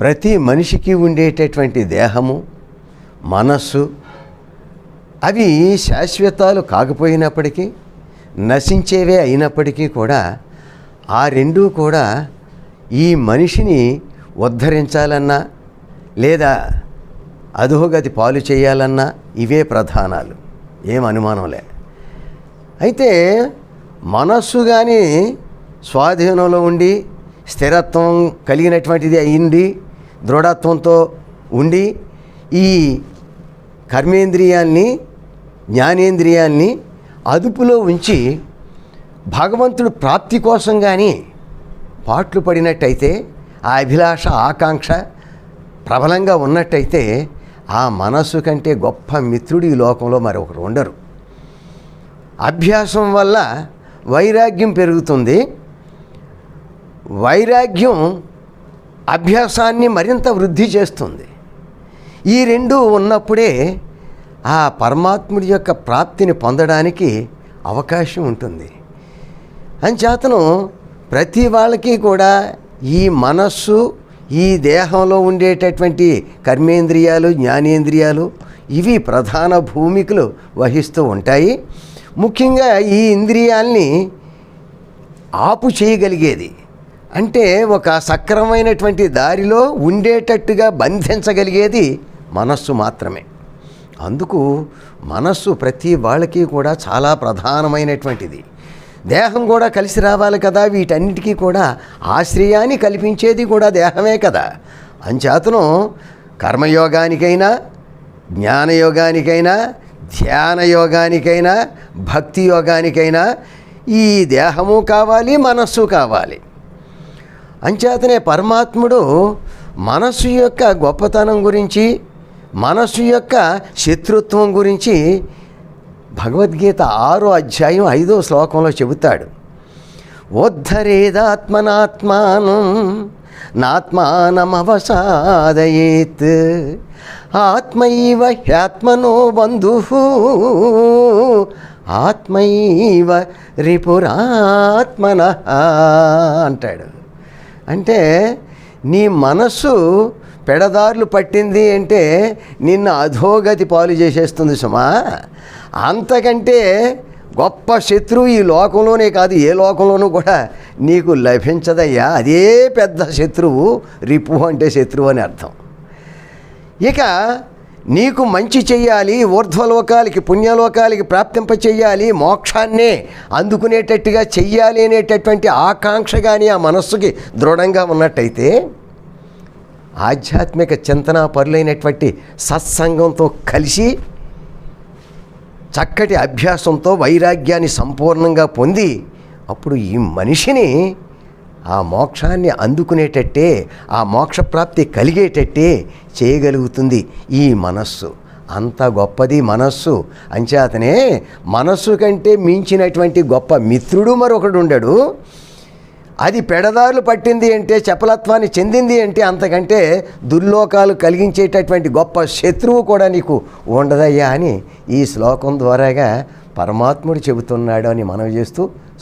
ప్రతి మనిషికి ఉండేటటువంటి దేహము మనస్సు అవి శాశ్వతాలు కాకపోయినప్పటికీ నశించేవే అయినప్పటికీ కూడా ఆ రెండూ కూడా ఈ మనిషిని ఉద్ధరించాలన్నా లేదా అధోగతి పాలు చేయాలన్నా ఇవే ప్రధానాలు. ఏం అనుమానంలే అయితే మనస్సు కానీ స్వాధీనంలో ఉండి స్థిరత్వం కలిగినటువంటిది అయింది దృఢత్వంతో ఉండి ఈ కర్మేంద్రియాన్ని జ్ఞానేంద్రియాన్ని అదుపులో ఉంచి భగవంతుడు ప్రాప్తి కోసం కానీ పాట్లు పడినట్టయితే ఆ అభిలాష ఆకాంక్ష ప్రబలంగా ఉన్నట్టయితే ఆ మనస్సు కంటే గొప్ప మిత్రుడు ఈ లోకంలో మరొకరు ఉండరు. అభ్యాసం వల్ల వైరాగ్యం పెరుగుతుంది. వైరాగ్యం అభ్యాసాన్ని మరింత వృద్ధి చేస్తుంది. ఈ రెండు ఉన్నప్పుడే ఆ పరమాత్ముడి యొక్క ప్రాప్తిని పొందడానికి అవకాశం ఉంటుంది. అంచేతను ప్రతి వాళ్ళకి కూడా ఈ మనస్సు ఈ దేహంలో ఉండేటటువంటి కర్మేంద్రియాలు జ్ఞానేంద్రియాలు ఇవి ప్రధాన భూమికలు వహిస్తూ ఉంటాయి. ముఖ్యంగా ఈ ఇంద్రియాల్ని ఆపు చేయగలిగేది. అంటే ఒక సక్రమైనటువంటి దారిలో ఉండేటట్టుగా బంధించగలిగేది మనస్సు మాత్రమే. అందుకు మనస్సు ప్రతి వాళ్ళకి కూడా చాలా ప్రధానమైనటువంటిది. దేహం కూడా కలిసి రావాలి కదా వీటన్నిటికీ కూడా ఆశ్రయాన్ని కల్పించేది కూడా దేహమే కదా. అంచేతను కర్మయోగానికైనా జ్ఞానయోగానికైనా ధ్యాన యోగానికైనా భక్తి యోగానికైనా ఈ దేహము కావాలి మనస్సు కావాలి. అంచేతనే పరమాత్ముడు మనస్సు యొక్క గొప్పతనం గురించి మనస్సు యొక్క శత్రుత్వం గురించి భగవద్గీత ఆరో అధ్యాయం ఐదో శ్లోకంలో చెబుతాడు. ఉద్ధరేదాత్మనాత్మానం నాత్మానమవసాదయేత్ ఆత్మైవ హ్యాత్మనో బంధు ఆత్మైవ రిపురాత్మన అంటాడు. అంటే నీ మనస్సు పెడదారులు పట్టింది అంటే నిన్ను అధోగతి పాలు చేసేస్తుంది సుమా. అంతకంటే గొప్ప శత్రువు ఈ లోకంలోనే కాదు ఏ లోకంలోనూ కూడా నీకు లభించదయ్యా. అదే పెద్ద శత్రువు రిపు అంటే శత్రువు అని అర్థం. ఇక నీకు మంచి చెయ్యాలి ఊర్ధ్వలోకాలకి పుణ్యలోకాలకి ప్రాప్తింప చెయ్యాలి మోక్షాన్నే అందుకునేటట్టుగా చెయ్యాలి అనేటటువంటి ఆకాంక్ష కానీ ఆ మనస్సుకి దృఢంగా ఉన్నట్టయితే ఆధ్యాత్మిక చింతన పరులైనటువంటి సత్సంగంతో కలిసి చక్కటి అభ్యాసంతో వైరాగ్యాన్ని సంపూర్ణంగా పొంది అప్పుడు ఈ మనిషిని ఆ మోక్షాన్ని అందుకునేటట్టే ఆ మోక్షప్రాప్తి కలిగేటట్టే చేయగలుగుతుంది ఈ మనస్సు. అంత గొప్పది మనస్సు. అంచేతనే మనస్సు కంటే మించినటువంటి గొప్ప మిత్రుడు మరొకడు ఉండడు. అది పెడదారులు పట్టింది అంటే చపలత్వాన్ని చెందింది అంటే అంతకంటే దుర్లోకాలు కలిగించేటటువంటి గొప్ప శత్రువు కూడా నీకు ఉండదయ్యా అని ఈ శ్లోకం ద్వారాగా పరమాత్ముడు చెబుతున్నాడు అని మనవి చేస్తూ